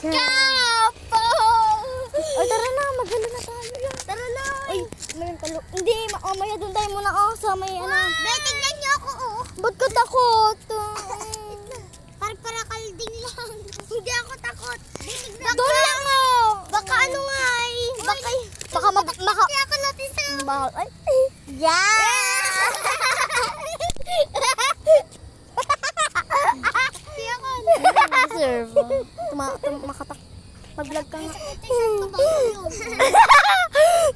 Kapo! Ay, tara na, maghalo na tayo. Tara na! Ay, may talo. Hindi, ma- mamaya doon tayo muna oh, sa may ano. Be, tignan niyo ako, oh. Ba't ka takot? Parang para kalding lang. Hindi ako takot. Baka, Doon lang oh. baka ano nga eh. Baka, Baka ma- maka... Hindi ako natin sa... Bahal. Ay, Yeah! Hindi deserve. Tuma, tum- makatak. Mag-vlog ka nga.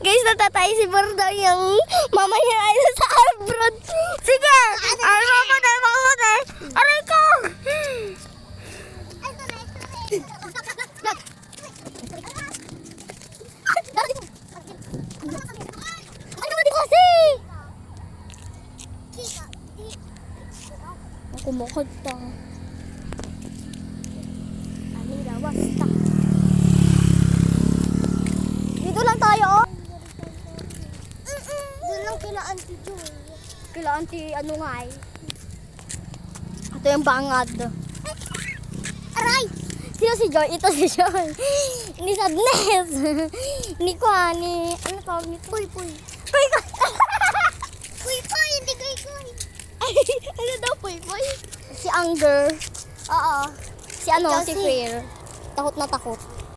Guys, natatay si Bordo yung mama niya ay sa abroad. Sige! Ay, mama na, mama na. Aray ko! Kumukod pa. Anila, wasta. Dito lang tayo, oh. Doon lang kila Auntie Joy. Kila auntie, ano nga eh. Ito yung bangad. Aray! Sino si Joy? Ito si Joy. ni Sadness. ni Kwa, ni... Ano tawag nito? Puy, puy. Puy ko. Puy, puy, hindi kuy, kuy. Ay, ano daw, Puy Puy? Si Anger. Oo. Si ano, Ikaw si Freer. Takot na takot.